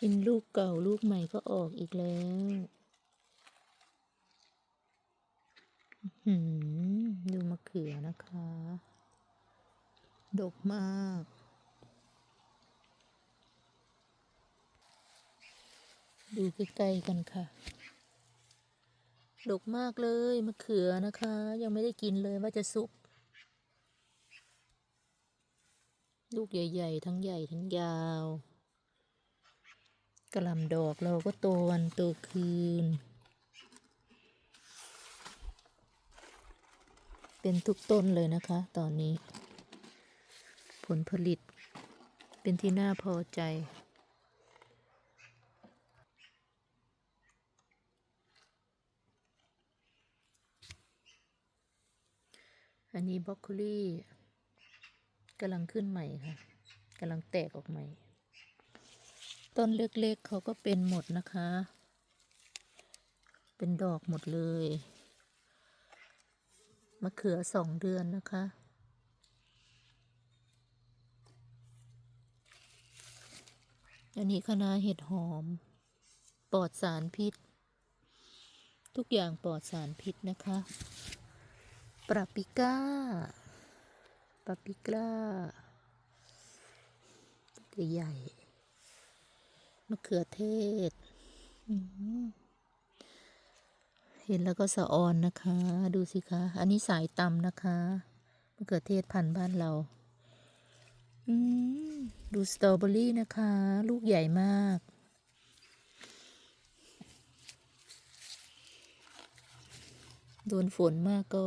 กินลูกเก่าลูกใหม่ก็ออกอีกแล้วหือดูมะเขือนะคะ ดกมาก ดูใกล้ๆกันค่ะ ดกมากเลยมะเขือนะคะ ยังไม่ได้กินเลยว่าจะสุก ลูกใหญ่ ๆ ทั้งใหญ่ทั้งยาว กระลำดอกเราก็โตวันโตคืน เป็นทุกต้นเลยนะคะ ตอนนี้ ผลผลิต เป็นที่น่าพอใจอันนี้บรอกโคลีกำลังขึ้นใหม่ค่ะกำลังแตกออกใหม่ ต้นเล็กๆเขาก็เป็นหมดนะคะ เป็นดอกหมดเลย มะเขือสองเดือนนะคะ อันนี้คณะเห็ดหอม ปลอดสารพิษ ทุกอย่างปลอดสารพิษนะคะปราปิก้าปาปิก้าใหญ่ มะเขือเทศ เห็นแล้วก็สะออนนะคะ ดูสิคะ อันนี้สายตำนะคะ มะเขือเทศพันธุ์บ้านเราดูสตรอเบอรี่นะคะ ลูกใหญ่มาก โดนฝนมากก็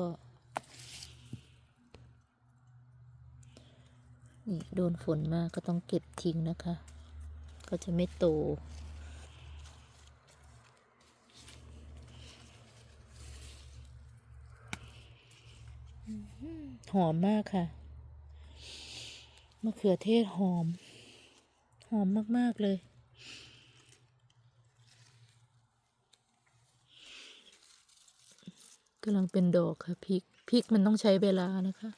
นี่โดนฝนมากก็ต้องเก็บทิ้งนะคะ ก็จะไม่โต หอมมากค่ะ มะเขือเทศหอม หอมมาก ๆ เลย กำลังเป็นดอกค่ะพริก พริกมันต้องใช้เวลานะคะ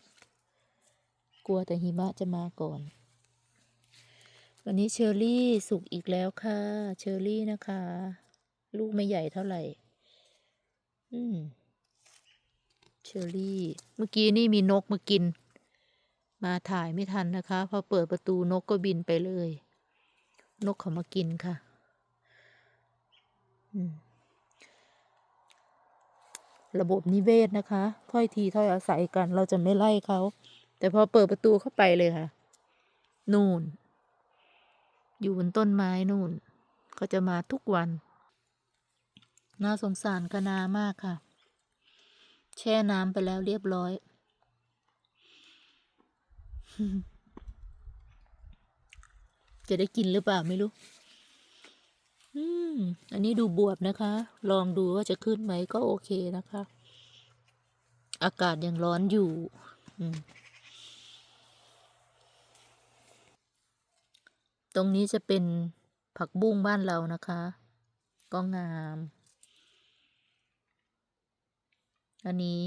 กลัวแต่หิมะจะมาก่อน วันนี้เชอร์รี่สุกอีกแล้วค่ะ เชอร์รี่นะคะ ลูกไม่ใหญ่เท่าไหร่ อืม เชอร์รี่ เมื่อกี้นี่มีนกมากิน มาถ่ายไม่ทันนะคะ พอเปิดประตูนกก็บินไปเลย นกเขามากินค่ะ ระบบนิเวศนะคะ ถ้อยทีถ้อยอาศัยกัน เราจะไม่ไล่เขา แต่พอเปิดประตูเข้าไปเลยค่ะ นู่น อยู่บนต้นไม้นู่นเขาจะมาทุกวัน น่าสงสารกนามากค่ะ แช่น้ำไปแล้วเรียบร้อย จะได้กินหรือเปล่าไม่รู้อืมอันนี้ดูบวบนะคะ ลองดูว่าจะขึ้นไหมก็โอเคนะคะ อากาศยังร้อนอยู่ อืม ตรงนี้จะเป็นผักบุ้งบ้านเรานะคะ ก็งาม อันนี้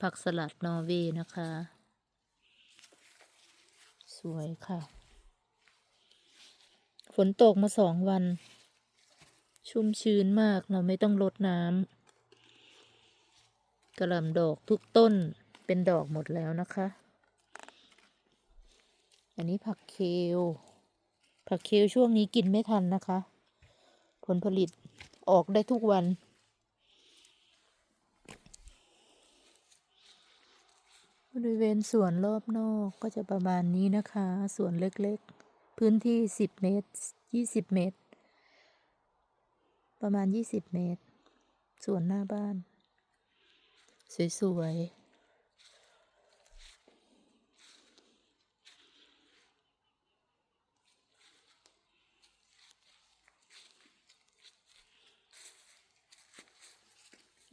ผักสลัดนอร์เวย์นะคะ สวยค่ะ ฝนตกมาสองวัน ชุ่มชื้นมากเราไม่ต้องรดน้ำกระหล่ำดอกทุกต้นเป็นดอกหมดแล้วนะคะ อันนี้ผักเคลผักเคลช่วงนี้กินไม่ทันนะคะ ผลผลิตออกได้ทุกวัน บริเวณสวนรอบนอกก็จะประมาณนี้นะคะสวนเล็กๆ พื้นที่สิบเมตรยี่สิบเมตร ประมาณยี่สิบเมตรสวนหน้าบ้าน สวยๆ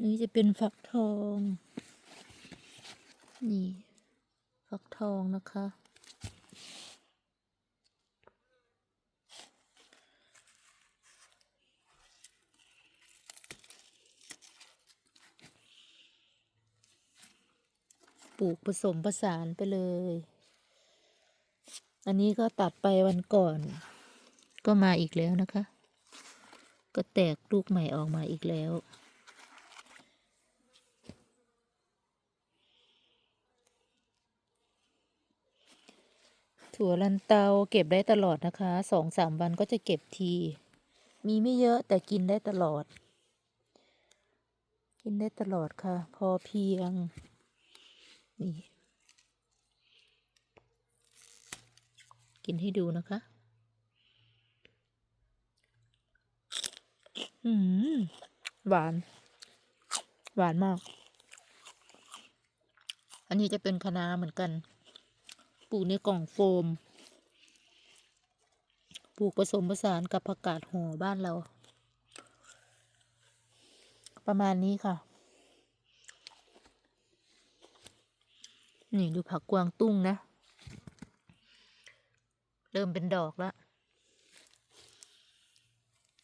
นี่จะเป็นฟักทอง นี่ ฟักทองนะคะ ปลูกผสมผสานไปเลย อันนี้ก็ตัดไปวันก่อนกก็มาอีกแล้วนะคะ ก็แตกลูกใหม่ออกมาอีกแล้ว ถั่วลันเตาเก็บได้ตลอดนะคะสองสามวันก็จะเก็บที มีไม่เยอะแต่กินได้ตลอด กินได้ตลอดค่ะ พอเพียง นี่ กินให้ดูนะคะ อืมหวาน หวานมาก อันนี้จะเป็นคะน้าเหมือนกัน ปลูกในกล่องโฟม ปลูกผสมผสานกับผักกาดหอบ้านเรา ประมาณนี้ค่ะ นี่ดูผักกวางตุ้งนะ เริ่มเป็นดอกแล้ว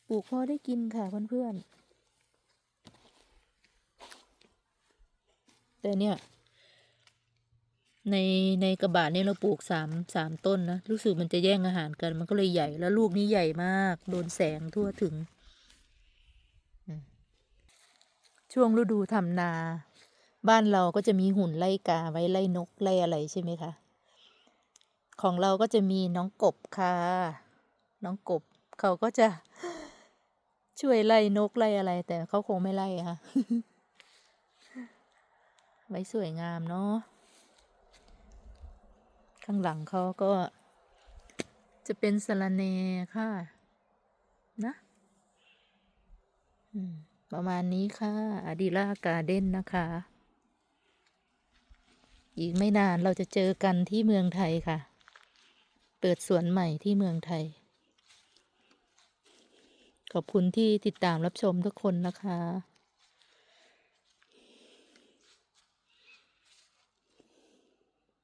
ปลูกพอได้กินค่ะเพื่อนๆแต่เนี่ย ในในกระบะเนี่ยเราปลูกสามสามต้นนะรู้สึกมันจะแย่งอาหารกัน มันก็เลยใหญ่แล้วลูกนี้ใหญ่มาก โดนแสงทั่วถึง ช่วงฤดูทำนา บ้านเราก็จะมีหุ่นไล่กาไว้ไล่นกไล่อะไรใช่ไหมคะของเราก็จะมีน้องกบค่ะ น้องกบ เขาก็จะช่วยไล่นกไล่อะไร แต่เขาคงไม่ไล่ค่ะ ไว้สวยงามเนาะ ข้างหลังเขาก็ จะเป็นสะระแหนค่ะ นะประมาณนี้ค่ะอดิล่าการ์เด้นนะคะ อีกไม่นานเราจะเจอกันที่เมืองไทยค่ะ เปิดสวนใหม่ที่เมืองไทย ขอบคุณที่ติดตามรับชมทุกคนนะคะ